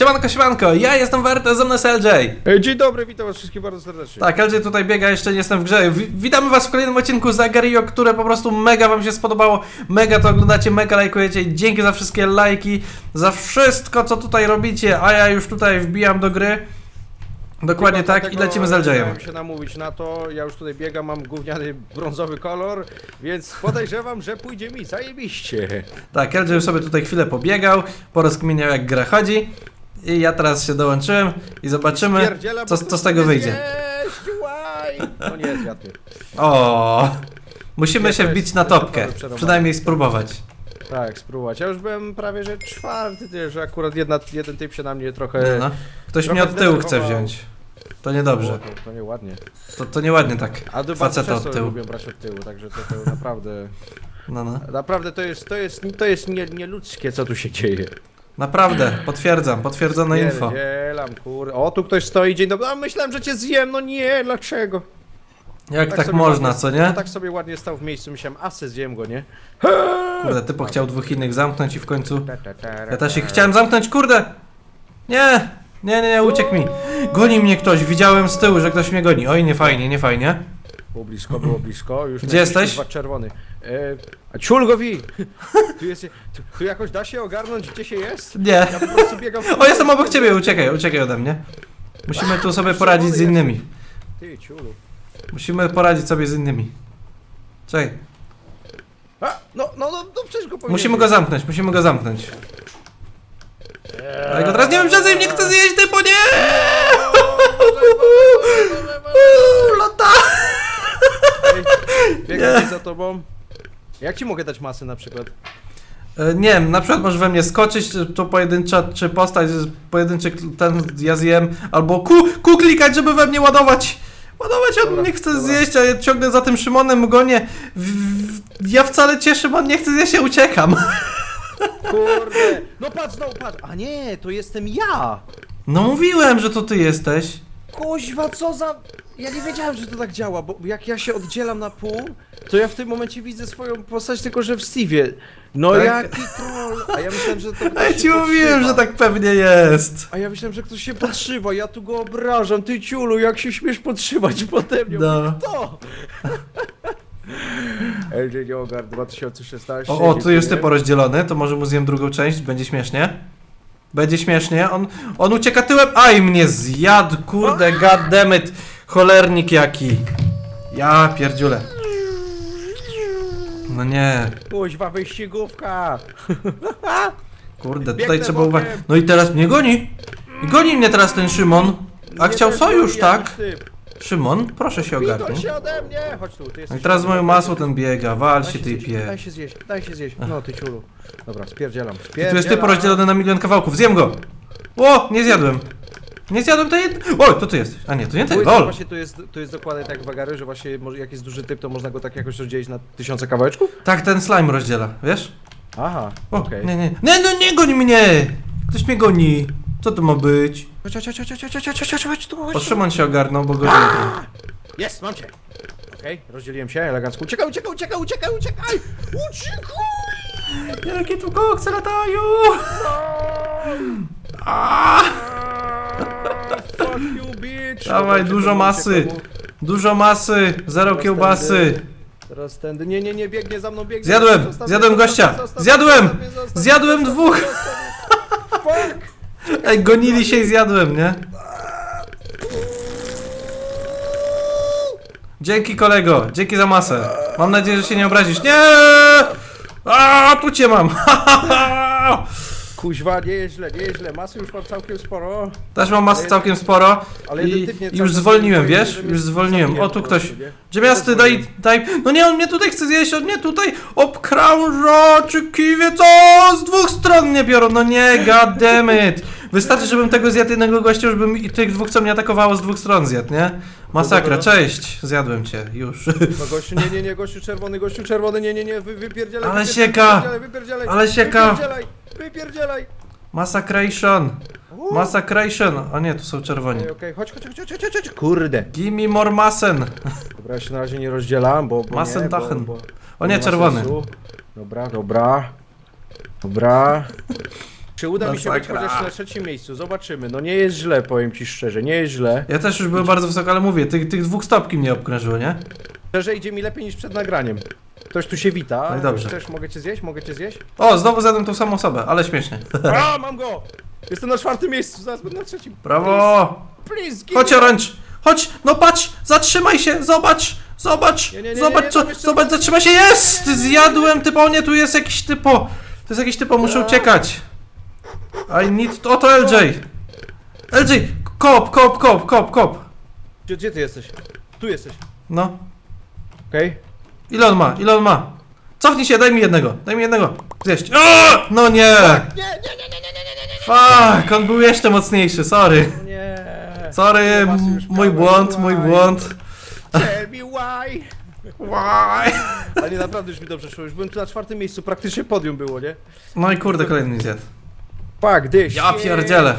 Siemanko, siemanko, ja jestem Werte, ze mną jest LJ. Ej, Dzień dobry, witam was wszystkich bardzo serdecznie. Tak, LJ tutaj biega, jeszcze nie jestem w grze. Wi- Witamy was w kolejnym odcinku Zagario, które po prostu mega wam się spodobało. Mega to oglądacie, mega lajkujecie. Dzięki za wszystkie lajki, za wszystko co tutaj robicie, a ja już tutaj wbijam do gry. Dokładnie Tylko tak i dlatego lecimy z LJ-em. dałem się namówić na to, ja już tutaj biegam, mam gówniany brązowy kolor, więc podejrzewam, że pójdzie mi zajebiście. Tak, LJ już sobie tutaj chwilę pobiegał, porozkminiał jak gra chodzi. I ja teraz się dołączyłem i zobaczymy, co, bo co z tego nie wyjdzie. łaj! Nie. O, Musimy się wbić na topkę, przynajmniej spróbować. Tak, spróbować. Ja już byłem prawie, że czwarty, ty, że akurat jedna, jeden typ się na mnie trochę... No. Ktoś mnie od tyłu chce wziąć. To niedobrze. To, to nieładnie. To, to nieładnie tak. A bardzo Faceta od tyłu. lubią brać od tyłu, także to, to naprawdę... No, no. Naprawdę to jest, to jest, to jest nie, nieludzkie, co tu się dzieje. Naprawdę, potwierdzam, potwierdzone info. Pierdzielam, kur... O, tu ktoś stoi, dzień dobry. A myślałem, że cię zjem, no nie, dlaczego? Jak tak, sobie można, ładnie- co nie? tak sobie ładnie stał w miejscu, myślałem, asy zjem go, nie? Kurde, typo chciał dwóch innych zamknąć i w końcu... Ja też ich chciałem zamknąć, kurde! Nie! Nie, nie, nie, uciekł mi. Goni mnie ktoś, widziałem z tyłu, że ktoś mnie goni. Oj, nie fajnie, nie fajnie. Było blisko, było blisko. Już Gdzie jesteś? kurwa czerwony. E, a ciul go wi! Tu, jest, tu, tu jakoś da się ogarnąć, gdzie się jest? Nie. Ja po prostu biegam... w- O, jestem obok ciebie, uciekaj, uciekaj ode mnie. Musimy tu sobie poradzić z innymi. Ty, ciulu. Musimy poradzić sobie z innymi. Czekaj, A, no, no, no, no przecież go powinien musimy go zamknąć, musimy go zamknąć. Ale go teraz nie wiem, że mnie chce zjeść, typo, nie! Lota! Biegam za tobą. Jak ci mogę dać masę na przykład? E, Nie wiem, na przykład może we mnie skoczyć, czy to pojedyncza, czy postać, pojedynczy kl- ten ja zjem, albo ku, ku klikać, żeby we mnie ładować. Ładować on Dobra, mnie chce dobra. zjeść, a ja ciągle za tym Szymonem gonię. W, w, ja wcale cię Szymon nie chcę zjeść, ja uciekam. Kurde! No patrz, no patrz! A nie, to jestem ja! No mówiłem, że to ty jesteś. Kuźwa, co za... Ja nie wiedziałem, że to tak działa, bo jak ja się oddzielam na pół, to ja w tym momencie widzę swoją postać tylko, że w Steve'ie. No Tak? jaki troll! A ja myślałem, że to A ktoś ja się ci mówiłem, podszywa. że tak pewnie jest. A ja myślałem, że ktoś się podszywa, ja tu go obrażam, ty ciulu, jak się śmiesz podszywać pode mnie? No. Kto? LJ Jogar 2016. O, o, tu dziękuję. jest typo rozdzielony, to może mu zjem drugą część, będzie śmiesznie. Będzie śmiesznie, on, on ucieka tyłem, aj mnie zjadł, kurde, goddammit, cholernik jaki. Ja pierdziule. No nie, Kuźwa, wyścigówka! kurde, Biegnę tutaj trzeba bokiem. uważać. No i teraz mnie goni. I goni mnie teraz ten Szymon. A Nie chciał sojusz, tak? typ. Szymon, proszę się ogarnij. się ode mnie! Chodź tu, ty No jesteś... i teraz z moją masło ten biega, wal się Daj typie. Daj się zjeść, daj się zjeść. No ty ciulu. Dobra, spierdzielam. Tu jest spierdzielam. typ rozdzielony na milion kawałków, zjem go! O, nie zjadłem. Nie zjadłem to jed... O, to ty jest. A nie, to nie ty, Powiedz, lol. Właśnie to jest, to jest dokładnie tak Wagary, że właśnie może, jak jest duży typ, to można go tak jakoś rozdzielić na tysiące kawałeczków? Tak, ten slime rozdziela, wiesz? Aha, O, okej. nie, nie. Nie, no nie goń mnie! Ktoś mnie goni. Co to ma być? Chodź, chodź, chodź, chodź, chodź, chodź, chodź, chodź, chodź, tu, chodź. Tu. Szymon się ogarnął, bo go zjadł. Jest, mam cię. Okej, rozdzieliłem się elegancko. Uciekaj, uciekaj, uciekaj, uciekaj, uciekaj! Uciekaj! Jakie tu kokce latają! A! Fuck you, bitch! Dawaj, Dobra, dużo uciekam, masy. uciekam. Dużo masy, zero kiełbasy. Teraz tędy. Nie, nie, nie, biegnie za mną, biegnie. Zjadłem, Zostaw mnie, zjadłem zostaw gościa. mnie, zostaw mnie, Zjadłem. zostaw mnie, zostaw mnie, Zjadłem zostaw dwóch. mnie, zostaw mnie. Fuck! Ej, gonili się i zjadłem, nie? Dzięki kolego, dzięki za masę. Mam nadzieję, że się nie obrazisz. Nie! A, tu cię mam. Kuźwa, nie jest źle, nie jest źle. Masy już mam całkiem sporo. Też mam masy całkiem sporo. Ale jeden I typ i cały już zwolniłem, mówi, wiesz? Już zwolniłem. O, tu ktoś. nie? Drzemiasty, daj, daj. No nie, on mnie tutaj chce zjeść, on mnie tutaj obkrąża, czy kiwie, co? Z dwóch stron mnie biorą, no nie, god damn it. Wystarczy, żebym tego zjadł jednego gościa, już bym i tych dwóch, co mnie atakowało, z dwóch stron zjadł, nie? Masakra, Dobra. cześć, zjadłem cię, już. No gościu, nie, nie, nie, gościu czerwony, gościu czerwony, nie, nie, nie, wy, wypierdzielaj. Ale wypierdzielaj, sieka! Wypierdzielaj, wypierdzielaj, Ale sieka! Wypierdzielaj, wypierdzielaj. Massacration, Uuu. massacration. O nie, tu są czerwoni. Okej, okej, chodź, chodź, chodź, chodź, chodź, chodź, kurde. Give me more masen. Dobra, ja się na razie nie rozdzielam, bo, bo Masen nie, bo, Dachen. bo, O nie nie, ma czerwony. sensu. Dobra, dobra. Dobra. Czy uda mi się być Masakra. chociaż na trzecim miejscu? Zobaczymy. No nie jest źle, powiem ci szczerze, nie jest źle. Ja też już byłem bardzo wysoko, ale mówię, tych, tych dwóch stopki mnie obkrężyło, nie? Szczerze idzie mi lepiej niż przed nagraniem. Ktoś tu się wita. No i dobrze. Chcesz, mogę cię zjeść? Mogę cię zjeść? O, znowu zjadłem tą samą osobę, ale śmiesznie. A, mam go! Jestem na czwartym miejscu, zaraz będę na trzecim. Brawo! Please, give Chodź me- Orange! Chodź! No patrz! Zatrzymaj się! Zobacz! Zobacz! Nie, nie, nie, Zobacz nie, co! tam jeszcze- Zobacz, zatrzymaj się! Jest! Zjadłem typo! Nie, tu jest jakiś typo! To jest jakiś typo, muszę uciekać! I need... To, LJ! LJ! Kop, kop, kop, kop, kop! Gdzie, gdzie ty jesteś? Tu jesteś. No. Okej. Ile on ma? Ile on ma? Cofnij się, daj mi jednego, daj mi jednego. Zjeść. No nie! Nie, nie, nie, nie, nie, nie, nie, nie. Fuck, on był jeszcze mocniejszy, sorry. Nie. Sorry, mój błąd, mój błąd. Tell me why. Why? Ale naprawdę już mi dobrze szło. Już byłem tu na czwartym miejscu, praktycznie podium było, nie? No i kurde, kolejny mi zjadł. Fuck this Ja pierdzielę.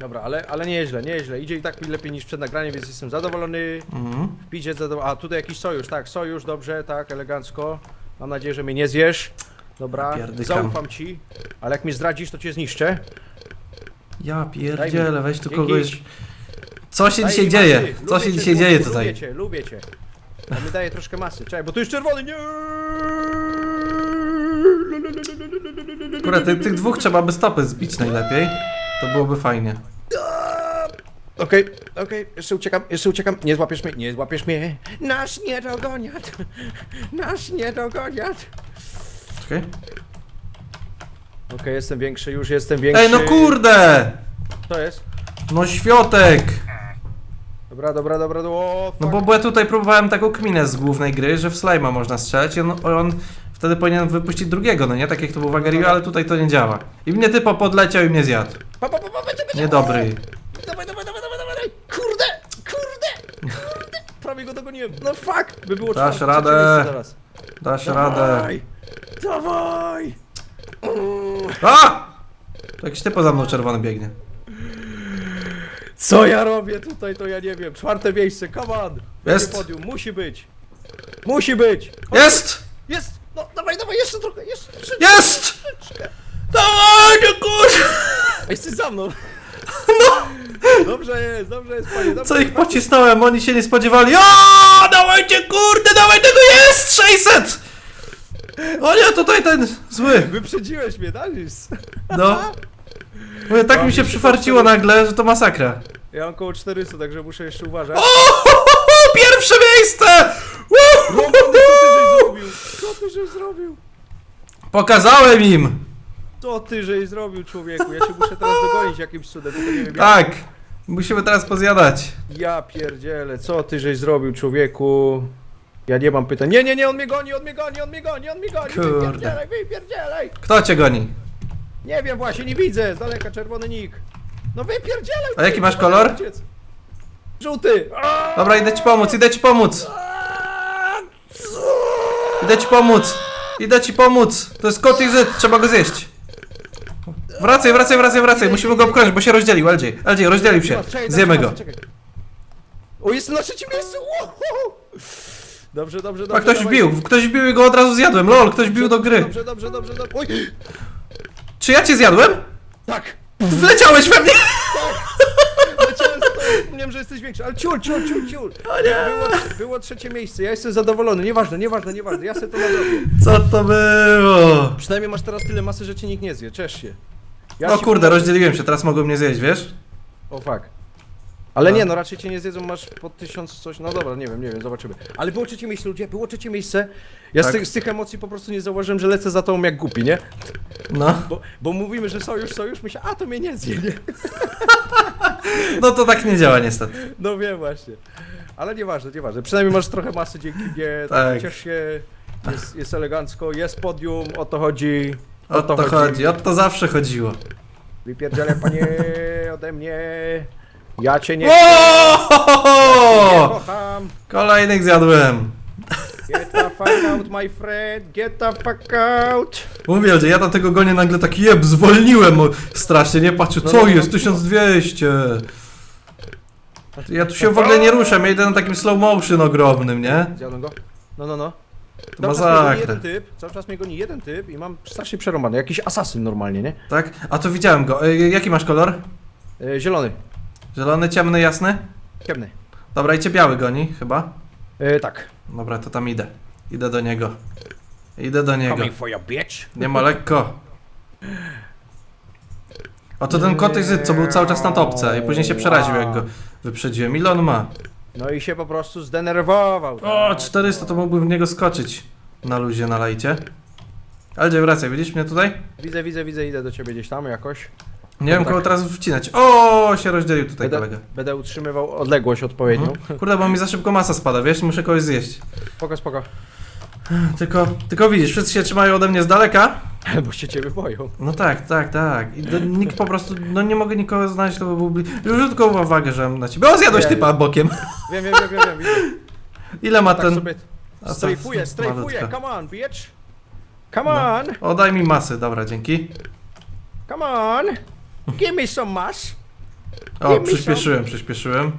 Dobra, ale, ale nieźle, nieźle. Idzie i tak mi lepiej niż przed nagraniem, więc jestem zadowolony. Mhm. Pidzie zadowolony. A, tutaj jakiś sojusz, tak, sojusz, dobrze, tak, elegancko. Mam nadzieję, że mnie nie zjesz. Dobra, Pierdykam. zaufam ci. Ale jak mnie zdradzisz, to cię zniszczę. Ja pierdzielę, weź tu Dzięki. kogoś. Co się Daj dzisiaj mi dzieje? masy. Co Lubię się cię, dzisiaj dzieje Lubię tutaj? cię, lubię cię. Mi daje troszkę masy. Czekaj, bo tu jest czerwony. Nie! Kurde, ty, tych dwóch trzeba by stopy zbić najlepiej. To byłoby fajnie. Okej, okej, jeszcze uciekam, jeszcze uciekam. Nie złapiesz mnie, nie złapiesz mnie. Nasz niedogoniat. Nasz niedogoniat. Czekaj. Okej, jestem większy, już jestem większy. Ej, no kurde! To jest? No świątek! Dobra, dobra, dobra, o, No fuck. bo, bo ja tutaj próbowałem taką kminę z głównej gry, że w Slime'a można strzelać i on, on wtedy powinien wypuścić drugiego, no nie? Tak jak to był w Agario, ale tutaj to nie działa. I mnie typo podleciał i mnie zjadł. Pa, pa, pa, pa, będzie, będzie. Niedobry. Dawaj, dawaj, dawaj, dawaj, dawaj. Kurde, kurde, kurde. Prawie go dogoniłem. No fuck, by było Dasz czwarte, radę. trzecie miejsce zaraz. Dasz radę. Dawaj, dawaj. Mm. A! To jakiś typo za mną czerwony biegnie. Co ja robię tutaj, to ja nie wiem. Czwarte miejsce, come on. Jest. Podium, musi być. Musi być. Jest! No, dawaj, dawaj, jeszcze trochę, jeszcze troszeczkę. Jest! Dawaj, no kurde! A jesteś za mną. No. Dobrze jest, dobrze jest, panie. Dobrze Co ich jest, panie. pocisnąłem, oni się nie spodziewali. O, dawajcie, kurde, dawaj tego jest! 600! O nie, tutaj ten zły. Wyprzedziłeś mnie, Darius. No. Mówię, tak mi się przyfarciło nagle, że to masakra. Ja mam około 400, także muszę jeszcze uważać. O, pierwsze miejsce! Roman, co ty żeś zrobił? Co ty żeś zrobił? Pokazałem im! Co ty żeś zrobił, człowieku? Ja się muszę teraz dogonić jakimś cudem, tylko nie wiem jak. Tak, musimy teraz pozjadać. Ja pierdzielę, co ty żeś zrobił, człowieku? Ja nie mam pytań. Nie, nie, nie, on mnie goni, on mnie goni, on mnie goni, on mnie goni. Kurde. Wypierdzielaj, wypierdzielaj. Kto cię goni? Nie wiem właśnie, nie widzę, z daleka czerwony nick. No wypierdzielaj. A jaki masz kolor? ojciec. Żółty. Dobra, idę ci pomóc, idę ci pomóc. Idę ci pomóc. Idę ci pomóc. To jest kot i zyt, trzeba go zjeść. Wracaj, wracaj, wracaj, wracaj. Musimy go obkrążyć, bo się rozdzielił, LJ. LJ, rozdzielił się. Zjemy go. O, jestem na trzecim miejscu! Dobrze, dobrze, dobrze. A ktoś wbił, ktoś wbił i go od razu zjadłem. Lol, ktoś bił do gry. Dobrze, dobrze, dobrze, dobrze. Oj! Czy ja cię zjadłem? Tak! Wleciałeś we mnie! Wiem, że jesteś większy, ale ciul, ciul, ciul, ciul. Było, było trzecie miejsce, ja jestem zadowolony. Nieważne, nieważne, nieważne, ja sobie to nadrobię. Co to było? Przynajmniej masz teraz tyle masy, że cię nikt nie zje, ciesz się. Ja O ci kurde, rozdzieliłem się, teraz mogą mnie zjeść, wiesz? O fuck. Ale No. nie, no raczej cię nie zjedzą, masz po tysiąc coś, no dobra, nie wiem, nie wiem, zobaczymy. Ale było trzecie miejsce, ludzie, było trzecie miejsce. Ja z, Tak. tych, z tych emocji po prostu nie zauważyłem, że lecę za tobą jak głupi, nie? No. Bo, bo mówimy, że sojusz, sojusz, myślę, a to mnie nie zje, nie? No to tak nie działa niestety. No wiem właśnie. Ale nieważne, nieważne. Przynajmniej masz trochę masy dzięki mnie, Tak. tak. ciesz się, jest, jest elegancko, jest podium, o to chodzi. O to chodzi, o to zawsze chodziło. Wypierdzielę panie ode mnie. Ja cię nie, O! nie kocham. Kolejnych zjadłem. Get the fuck out, my friend, get the fuck out. Mówię, że ja tam tego gonię nagle taki jeb, zwolniłem o, strasznie, nie patrzę, No, co no, no, jest, no. 1200. Ja tu się w ogóle nie ruszam, ja idę na takim slow motion ogromnym, nie? Zjadłem go? No, no, no. To Cały czas mnie goni masakra. jeden typ, cały czas mnie goni jeden typ i mam strasznie przerąbany. Jakiś asasyn normalnie, nie? Tak? A to widziałem go. E, jaki masz kolor? E, zielony, Zielony, ciemny, jasny? ciemny. Dobra, i cię biały goni, chyba. E, tak. Dobra, to tam idę. Idę do niego. Idę do niego. Coming for your bitch. Nie ma lekko. O, to ten kotyk, co był cały czas na topce i później się przeraził, jak go wyprzedziłem. Ile on ma? No i się po prostu zdenerwował. O, tak. 400 to mógłbym w niego skoczyć. Na luzie, na lajcie. Aldzie, wracaj, widzisz mnie tutaj? Widzę, widzę, widzę, idę do ciebie gdzieś tam jakoś. Nie wiem, tak. kogo teraz wcinać. O, się rozdzielił tutaj Będę, kolega. będę utrzymywał odległość odpowiednią. Mhm. Kurde, bo mi za szybko masa spada, wiesz? Muszę kogoś zjeść. Spoko, spoko. Tylko, tylko widzisz, wszyscy się trzymają ode mnie z daleka. Bo się ciebie boją. No tak, tak, tak. I do, nikt po prostu, no nie mogę nikogo znaleźć, to by był... bli- tylko uwagę, że na ciebie... O, zjadłeś Nie, typa nie. bokiem. Wiem, wiem, wiem, wiem, wiem. Ile ma Tak ten... sobie A, strajfuję, strajfuję. malutka. Come on, bitch. Come No. on, O, daj mi masy, dobra, dzięki. come on. Give me some mass. O, Give me przyspieszyłem, przyspieszyłem.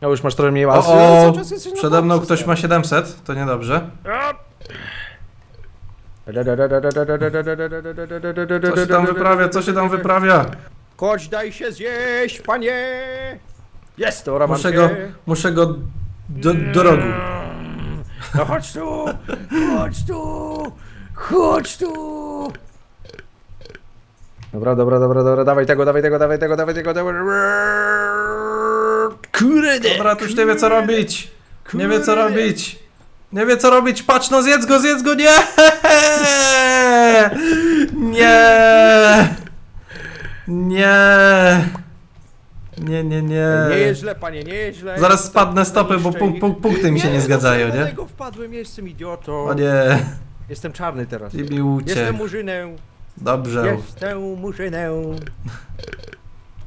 No już masz trochę mniej O, masy. o, Cały czas jesteś na przede mną ktoś ma 700, to niedobrze. Co się tam wyprawia, co się tam wyprawia? Chodź, daj się zjeść, panie! Jest, to Muszę go, muszę go do, do rogu. No chodź tu! Chodź tu! Chodź tu! Dobra, dobra, dobra, dobra, dawaj tego, dawaj tego, dawaj tego, dawaj tego, dawaj Kurde! Dobra, tu już nie wie co robić. Nie wie co robić. Nie wie co robić. Patrz, no zjedz go, zjedz go, nie! Nie! Nie! Nie, nie, nie. Nie jest źle, panie, nie jest źle. Zaraz Jestem spadnę stopy, bo punk, punk, punkty mi się nie zgadzają, no, nie? Dlatego wpadłem, jestem idiotą. O nie, Jestem czarny teraz. i mi Jestem uciekł. murzynem, Dobrze, jestem murzynem.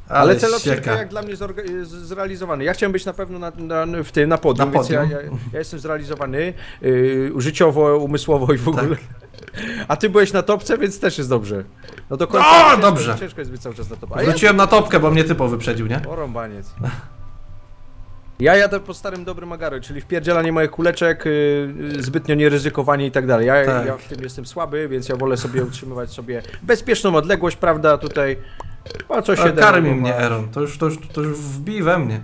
ale Ale cel odcinka jak dla mnie zorga- z- zrealizowany. Ja chciałem być na pewno na, na, w tym, na podium, Na więc ja, podium. ja, ja jestem zrealizowany yy, życiowo, umysłowo i w ogóle. Tak. A ty byłeś na topce, więc też jest dobrze. No do końca O, ciężko, dobrze. ciężko jest być cały czas na topce. A Wróciłem na topkę, bo mnie typo wyprzedził, nie? ja... Porąbaniec. Ja jadę po starym dobrym agaro, czyli wpierdzielanie moich kuleczek, yy, zbytnio nieryzykowanie i tak dalej. Ja, Tak. ja w tym jestem słaby, więc ja wolę sobie utrzymywać sobie bezpieczną odległość, prawda, tutaj. Po co się karmi mnie Eron, to już, to, już, to już wbij we mnie.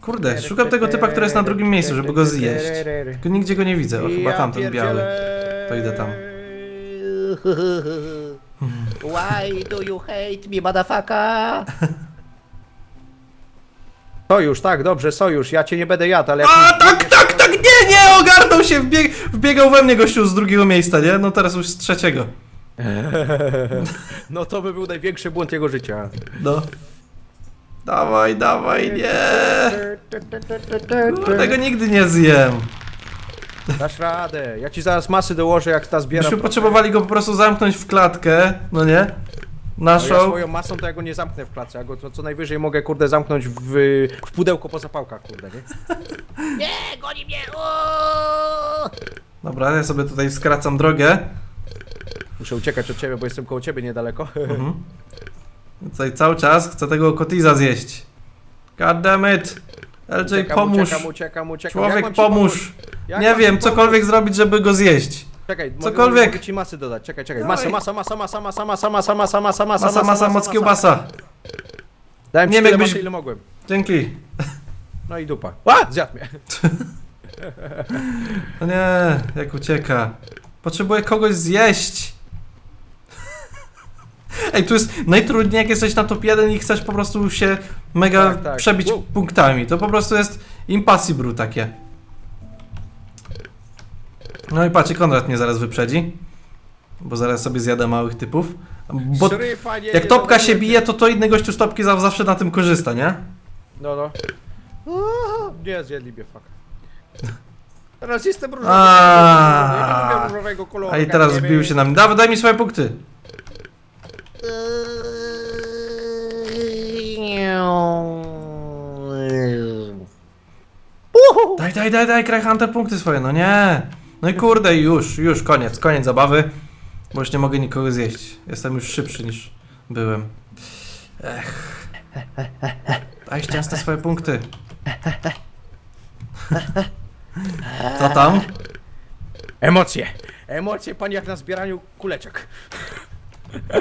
Kurde, szukam tego typa, który jest na drugim miejscu, żeby go zjeść. Tylko nigdzie go nie widzę, o chyba tamten biały. To idę tam. Why do you hate me, motherfucker? Sojusz, tak, dobrze, sojusz, ja cię nie będę jadł, ale jak... A, mi tak, tak, tak, nie, nie, ogarnął się, wbieg, wbiegał we mnie gościu z drugiego miejsca, nie? No teraz już z trzeciego. No to by był największy błąd jego życia. No. Dawaj, dawaj, nie. Tego nigdy nie zjem. Dasz radę, ja ci zaraz masy dołożę, jak ta zbieram. Byśmy potrzebowali go po prostu zamknąć w klatkę, no nie? No ja Naszą. swoją masą to ja go nie zamknę w klatce, ja go to, co najwyżej mogę, kurde, zamknąć w, w pudełko po zapałkach, kurde, nie? Nie, goni mnie! O! Dobra, ja sobie tutaj skracam drogę. Muszę uciekać od ciebie, bo jestem koło ciebie niedaleko. Mhm. Tutaj cały czas chcę tego kotiza zjeść. God damn it. LJ, Uciekam, pomóż. Uciekam, uciekam, uciekam. Jak Człowiek, mam ci pomóc? pomóż. Jak Nie mam ci wiem, pomóc? cokolwiek zrobić, żeby go zjeść. Czekaj, Cokolwiek. Mogę ci masy dodać, czekaj, czekaj. Dawaj. Masa, masa, masa, masa, masa, masa, masa, masa, masa, masa, Masa, masa, moc kiełbasa. Dałem Nie ci wiem, tyle jakbyś- masy, ile mogłem. Dzięki. No i dupa. A! Zjadł mnie. No nie, jak ucieka. Potrzebuję kogoś zjeść. Ej, tu jest najtrudniej, jak jesteś na top 1 i chcesz po prostu się mega Tak, tak. przebić Wow. punktami. To po prostu jest impossible takie. No i patrz, i Konrad mnie zaraz wyprzedzi. Bo zaraz sobie zjadę małych typów. Bo Szryfa, nie, jak nie topka się bije, to to inny gościu z topki za- zawsze na tym korzysta, nie? No, no. Nie, zjedli mnie, fuck. Teraz jestem różowy. Aaaa. Ja nie lubię różowego koloru. A i teraz nie wbił się na mnie. Dawaj, daj mi swoje punkty. Daj, daj, daj, daj, Cry Hunter punkty swoje, no nie. No i kurde, już, już, koniec, koniec zabawy. Bo już nie mogę nikogo zjeść. Jestem już szybszy niż byłem. Ech. Daj szczęście swoje punkty. Co tam? Emocje. Emocje, pani, jak na zbieraniu kuleczek.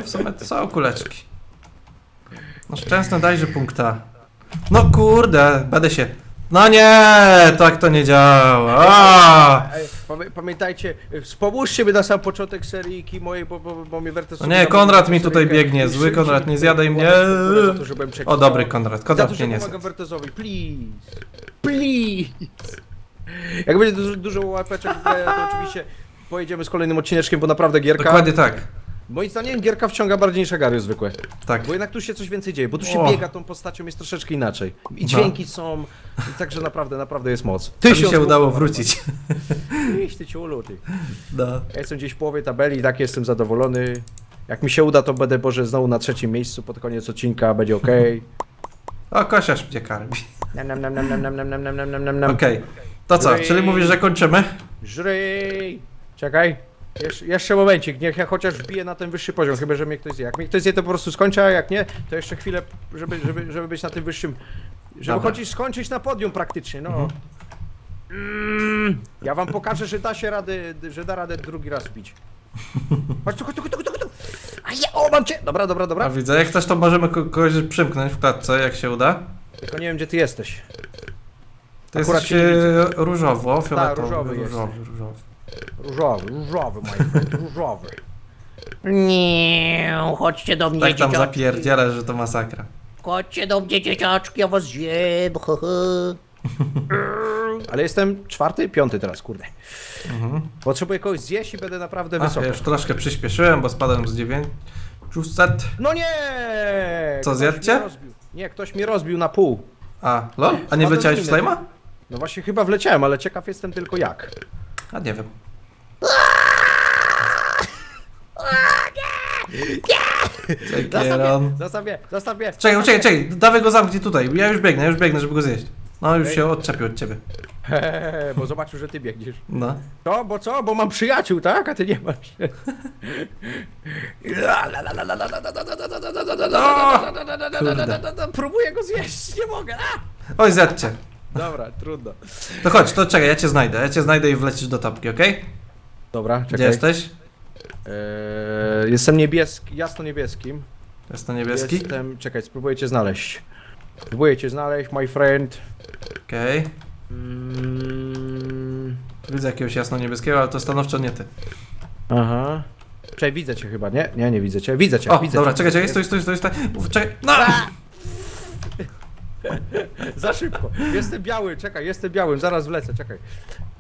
W sumie to są kuleczki. No szczęsne dajże punkta. No kurde, będę się... No nie, tak to nie działa. Ej, pamię- Pamiętajcie, y, wspomóżcie mi na sam początek seryjki mojej, bo, bo, bo mnie Wertes... No nie, Konrad mi tutaj biegnie, zły Konrad, nie zjadaj mnie. Za to, że byłem trzeci. O, dobry Konrad, Za Konrad mnie że nie pomagam zjadł. Wertesowi, please. Please. Jak będzie dużo, dużo łapeczek w grę, to oczywiście pojedziemy z kolejnym odcineczkiem, bo naprawdę gierka... Dokładnie tak. Moim zdaniem gierka wciąga bardziej niż agary zwykłe. Tak. Bo jednak tu się coś więcej dzieje, bo tu się O. biega tą postacią, jest troszeczkę inaczej. I No. dźwięki są, i także naprawdę, naprawdę jest moc. To mi się udało wrócić. Iść ty ciulu, ty. No. Ja jestem gdzieś w połowie tabeli i tak jestem zadowolony. Jak mi się uda, to będę Boże znowu na trzecim miejscu pod koniec odcinka, będzie ok. O, kosiarz mnie karmi. Nam, nam, nam, nam, nam, nam, nam, nam, nam, nam, nam, nam, nam. Okej. To co, czyli mówisz, że kończymy? Żryj! Czekaj. Jeszcze, jeszcze momencik, niech ja chociaż wbiję na ten wyższy poziom, chyba że mnie ktoś zje. Jak mnie ktoś zje, to po prostu skończę, a jak nie, to jeszcze chwilę, żeby, żeby, żeby być na tym wyższym. Żeby Dobra. chodzić, skończyć na podium praktycznie, no. Mm, ja wam pokażę, że da się rady, że da radę drugi raz bić. Chodź tu, chodź tu, chodź tu, chodź tu. A ja, o, mam cię! Dobra, dobra, A dobra. widzę, jak chcesz to możemy ko- kogoś przymknąć w klatce, jak się uda. Tylko nie wiem, gdzie ty jesteś. To Akurat jest się nie różowo, fioletowy, różowy różowy, różowy. Różowy, różowy, my friend, różowy. Nie, chodźcie do mnie, Tak tam dzieciaczki. zapierdziela, że to masakra. Chodźcie do mnie, dzieciaczki, ja was zjem. he, he. Ale jestem czwarty, piąty teraz, kurde. Mhm. Potrzebuję kogoś zjeść i będę naprawdę A, wysoko. ja już troszkę przyspieszyłem, bo spadłem z 9. 600. No nie! Co, Ktoś mnie rozbił. Nie, ktoś mnie rozbił na pół. A, lol? A nie Spadłem wleciałeś z w slajma? No właśnie chyba wleciałem, ale ciekaw jestem tylko jak. A nie wiem. Zostaw mnie, zostaw mnie! Czekaj, zostaw czekaj, mnie. czekaj, dawaj go zamknij tutaj. Ja już biegnę, ja już biegnę, żeby go zjeść. No, już się odczepił od ciebie. Hehehe, bo zobaczył, że ty biegniesz. No. Co, bo co? Bo mam przyjaciół, tak? A ty nie masz. Próbuję go zjeść, nie mogę. A! Oj, zjadźcie. Dobra, trudno. To chodź, to czekaj, ja cię znajdę. Ja cię znajdę i wlecisz do topki, okej? Dobra, Gdzie czekaj. jesteś? Eee, jestem niebieski, jasno niebieskim. Jest to niebieski? Jestem, czekaj, spróbuję cię znaleźć. Spróbuję cię znaleźć, my friend. Okej. Mm, Widzę jakiegoś jasno-niebieskiego, ale to stanowczo nie ty. aha. Czekaj, widzę cię chyba, nie? Nie, nie widzę cię. Widzę cię, O, widzę dobra, cię. czekaj, czekaj, stój, stój, stój, stój. Czekaj, no! Za szybko. Jestem biały, czekaj, jestem białym, zaraz wlecę, czekaj.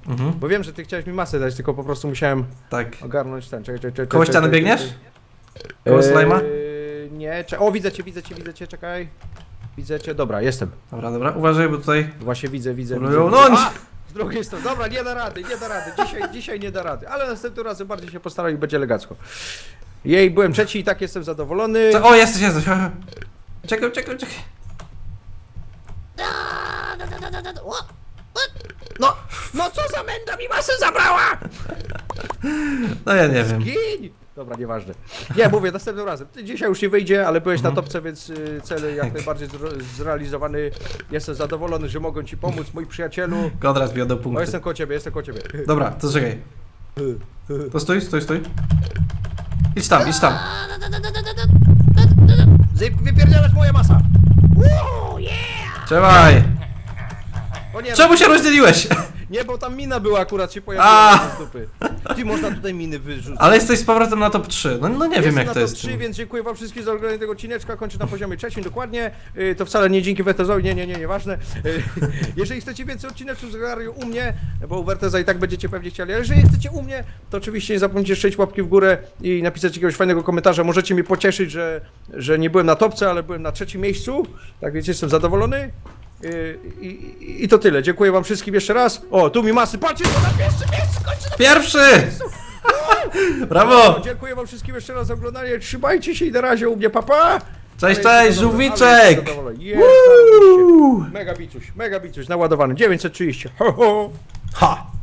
Mhm, Bo wiem, że ty chciałeś mi masę dać, tylko po prostu musiałem tak. ogarnąć ten. Czekaj, czekaj, czekaj. Koło czekaj, ściany czekaj, biegniesz? czekaj. Koło slajma? Eee, nie, czekaj. O, widzę cię, widzę cię, widzę cię, czekaj. Widzę cię, dobra, jestem. Dobra, dobra, uważaj, bo tutaj... Właśnie widzę, widzę. widzę, nąć! A! Z drugiej strony, dobra, nie da rady, nie da rady. Dzisiaj, dzisiaj nie da rady, ale następnym razem bardziej się postaram i będzie elegancko. Jej, byłem trzeci i tak jestem zadowolony. Co? O, jesteś, jesteś. Czekaj, czekaj, czekaj. O, No, no co za menda mi masę zabrała! No ja nie wiem. Gin! Dobra, nieważne. Nie, mówię, następnym razem. Ty dzisiaj już nie wyjdzie, ale byłeś na topce, więc y, cel jak najbardziej zre- zrealizowany. Jestem zadowolony, że mogę ci pomóc, mój przyjacielu. Konrad mi oddał O, punkty. jestem koło ciebie, jestem koło ciebie. Dobra, to czekaj. To stój, stój, stój. Idź tam, idź tam. Zy- Wypierdzielasz moja masa! o, yeah! Trzymaj! Czemu się rozdzieliłeś? Nie, bo tam mina była akurat się pojawiła A! z dupy. Ty można tutaj miny wyrzucić. Ale jesteś z powrotem na top 3. No, no nie wiem Jestem jak na to jest. 3, więc dziękuję wam wszystkim za oglądanie tego odcineczka. Kończę na poziomie trzecim dokładnie. Y, To wcale nie dzięki Wertezowi, nie, nie, nie, nieważne. Y, Jeżeli chcecie więcej odcineczków z Gariu u mnie, bo u Werteza i tak będziecie pewnie chcieli, ale jeżeli chcecie u mnie, to oczywiście nie zapomnijcie strzelić łapki w górę i napisać jakiegoś fajnego komentarza. Możecie mnie pocieszyć, że, że nie byłem na topce, ale byłem na trzecim miejscu. Tak wiecie, jestem zadowolony. Y, I, i, I to tyle. Dziękuję wam wszystkim jeszcze raz. O, tu mi masy. Patrzcie, to na pierwszym miejscu kończę na Pierwszy! no, Brawo! dziękuję wam wszystkim jeszcze raz za oglądanie. Trzymajcie się i na razie u mnie, papa! Cześć, cześć, żółwiczek! Mega bicuś, mega bicuś, naładowany. 930. Ho, ho. Ha!